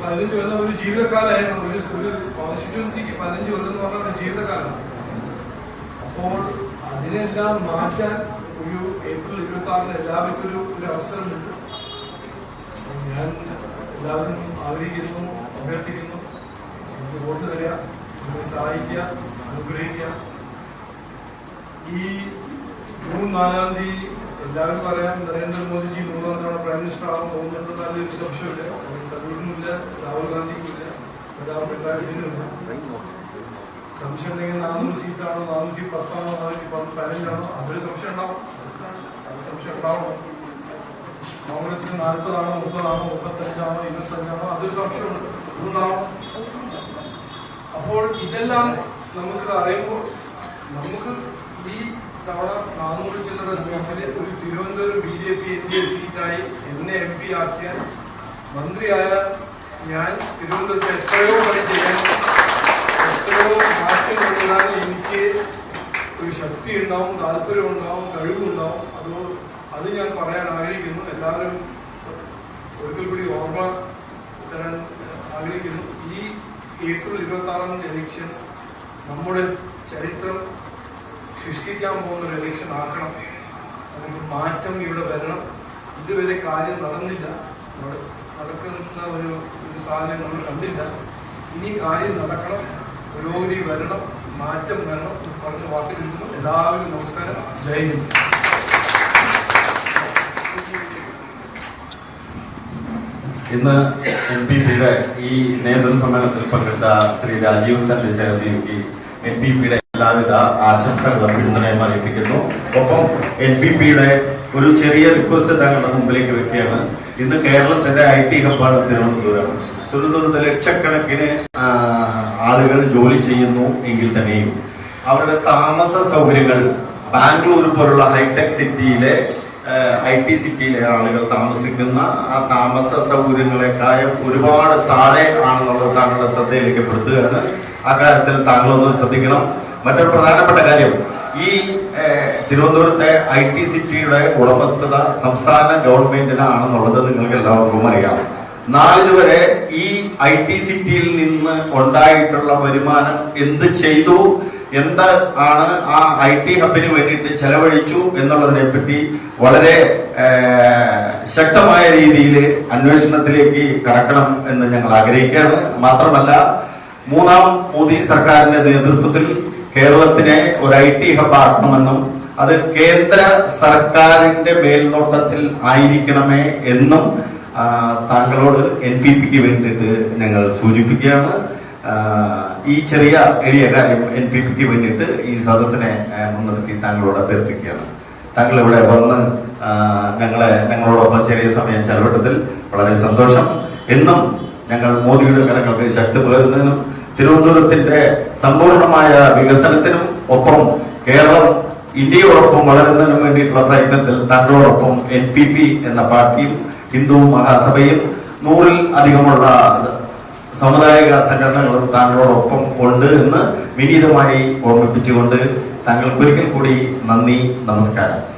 പതിനഞ്ച് കൊല്ലം ഒരു ജീവിതകാലമായിരുന്നു. ഒരു ഒരു കോൺസ്റ്റിറ്റ്യുവൻസിക്ക് പതിനഞ്ച് കൊല്ലം എന്ന് പറഞ്ഞ ഒരു ജീവിതകാലമാണ്. അപ്പോൾ അതിനെല്ലാം മാറ്റാൻ ഒരു ഏപ്രിൽ ഇരുപത്തി ആറിന് എല്ലാവർക്കും ഒരു ഒരു അവസരം കിട്ടും ഞാൻ എല്ലാവരും ആഗ്രഹിക്കുന്നു അഭ്യർത്ഥിക്കുന്നു. എനിക്ക് വോട്ട് തരിക എന്നെ സഹായിക്കുക അനുഗ്രഹിക്കുക. ഈ ജൂൺ നാലാം തീയതി എല്ലാവരും പറയാം നരേന്ദ്രമോദിജി മൂന്നാം തവണ പ്രൈം മിനിസ്റ്റർ ആകാൻ പോകുന്നുണ്ട് നല്ലൊരു സംശയമില്ല തരൂരിനുമില്ല സംശയം ഉണ്ടെങ്കിൽ നാനൂറ് സീറ്റാണോ നാനൂറ്റി പത്താണോ നാനൂറ്റി പതിനഞ്ചാണോ? അതൊരു സംശയം ഉണ്ടാവും സംശയം ഉണ്ടാവണം കോൺഗ്രസിന് നാൽപ്പതാണോ മുപ്പതാണോ മുപ്പത്തഞ്ചാണോ ഇരുപത്തഞ്ചാണോ? അതൊരു സംശയമുണ്ട്. അപ്പോൾ ഇതെല്ലാം നമുക്ക് അറിയുമ്പോൾ നമുക്ക് ഈ തവണ നാനൂറ് ചില്ലറ സീറ്റിൽ ഒരു Thiruvananthapuram B J P N D A സീറ്റായി എന്നെ എം പി ആക്കിയാൽ മന്ത്രിയായ ഞാൻ തിരുവനന്തപുരത്ത് എത്രയോ ചെയ്യാൻ എത്രയോ മാറ്റം കൊണ്ടുവരാൻ എനിക്ക് ഒരു ശക്തി ഉണ്ടാവും താല്പര്യം ഉണ്ടാവും കഴിവുണ്ടാവും. അത് അത് ഞാൻ പറയാൻ ആഗ്രഹിക്കുന്നു. എല്ലാവരും ഒരിക്കൽ കൂടി ഓർമ്മ തരാൻ ആഗ്രഹിക്കുന്നു. ഈ ഏപ്രിൽ ഇരുപത്തി ആറാം തീയതി ഇലക്ഷൻ നമ്മുടെ ചരിത്രം സൃഷ്ടിക്കാൻ പോകുന്ന ഒരു എലക്ഷൻ ആക്കണം. നമുക്ക് മാറ്റം ഇവിടെ വരണം. ഇതുവരെ കാര്യം നടന്നില്ല. നട- നിൽക്കുന്ന ഒരു ഒരു സാഹചര്യം നമ്മൾ കണ്ടില്ല. ഇനി കാര്യം നടക്കണം. പുരോഗതി വരണം. മാറ്റം വരണം പറഞ്ഞ വാക്കിൽ വാക്കിലിരുന്നു എല്ലാവരും നമസ്കാരം. ജയ ഹിന്ദ്. ഇന്ന് എം പി പിയുടെ ഈ നേതൃസമ്മേളനത്തിൽ പങ്കെടുത്ത ശ്രീ രാജീവ് ചന്ദ്രശേഖരജിക്ക് എൻ പി പിയുടെ എല്ലാവിധ ആശംസകളും പിന്തുണയും അറിയിപ്പിക്കുന്നു ഒപ്പം എൻ പി പിയുടെ ഒരു ചെറിയ റിക്വസ്റ്റ് താങ്കളുടെ മുമ്പിലേക്ക് വെക്കുകയാണ്. ഇന്ന് കേരളത്തിന്റെ ഐ ടി ഹബ്ബാണ് തിരുവനന്തപുരം. തിരുവനന്തപുരത്ത് ലക്ഷക്കണക്കിന് ആളുകൾ ജോലി ചെയ്യുന്നു എങ്കിൽ തന്നെയും അവരുടെ താമസ സൗകര്യങ്ങൾ ബാംഗ്ലൂർ പോലുള്ള ഹൈടെക് സിറ്റിയിലെ ഐ ടി സിറ്റിയിലെ ആളുകൾ താമസിക്കുന്ന ആ താമസ സൗകര്യങ്ങളെക്കാളും ഒരുപാട് താഴെ ആണെന്നുള്ളത് താങ്കളുടെ ശ്രദ്ധയിലേക്ക് പെടുത്തുകയാണ് ആ കാര്യത്തിൽ താങ്കളൊന്ന് ശ്രദ്ധിക്കണം. മറ്റൊരു പ്രധാനപ്പെട്ട കാര്യം ഈ തിരുവനന്തപുരത്തെ ഐ ടി സിറ്റിയുടെ ഉടമസ്ഥത സംസ്ഥാന ഗവൺമെന്റിനാണെന്നുള്ളത് നിങ്ങൾക്ക് എല്ലാവർക്കും അറിയാം. നാളിതുവരെ ഈ ഐ ടി സിറ്റിയിൽ നിന്ന് ഉണ്ടായിട്ടുള്ള വരുമാനം എന്ത് ചെയ്തു? എന്ത് ആണ് ആ ഐ ടി ഹബിന് വേണ്ടിയിട്ട് ചെലവഴിച്ചു എന്നുള്ളതിനെ പറ്റി വളരെ ശക്തമായ രീതിയിൽ അന്വേഷണത്തിലേക്ക് കടക്കണം എന്ന് ഞങ്ങൾ ആഗ്രഹിക്കുകയാണ്. മാത്രമല്ല മൂന്നാം മോദി സർക്കാരിന്റെ നേതൃത്വത്തിൽ കേരളത്തിനെ ഒരു ഐ ടി ഹബ് ആക്കണമെന്നും അത് കേന്ദ്ര സർക്കാരിന്റെ മേൽനോട്ടത്തിൽ ആയിരിക്കണമേ എന്നും താങ്കളോട് എൻ പി പിക്ക് വേണ്ടിയിട്ട് ഞങ്ങൾ സൂചിപ്പിക്കുകയാണ്. ഈ ചെറിയ എളിയ കാര്യം എൻ പി പിക്ക് വേണ്ടിയിട്ട് ഈ സദസ്സിനെ മുൻനിർത്തി താങ്കളോട് അഭ്യർത്ഥിക്കുകയാണ്. താങ്കൾ ഇവിടെ വന്ന് ഞങ്ങളെ ഞങ്ങളോടൊപ്പം ചെറിയ സമയം ചെലവിട്ടതിൽ വളരെ സന്തോഷം. എന്നും ഞങ്ങൾ മോദിയുടെ കരങ്ങൾക്ക് ശക്തി പകരുന്നതിനും തിരുവനന്തപുരത്തിന്റെ സമ്പൂർണമായ വികസനത്തിനും ഒപ്പം കേരളം ഇന്ത്യയോടൊപ്പം വളരുന്നതിനു വേണ്ടിയിട്ടുള്ള പ്രയത്നത്തിൽ തങ്ങളോടൊപ്പം എൻ പി പി എന്ന പാർട്ടിയും ഹിന്ദു മഹാസഭയും നൂറിൽ അധികമുള്ള സമുദായിക സംഘടനകളും താങ്കളോടൊപ്പം ഉണ്ട് എന്ന് വിനീതമായി ഓർമ്മിപ്പിച്ചുകൊണ്ട് താങ്കൾക്കൊരിക്കൽ കൂടി നന്ദി നമസ്കാരം.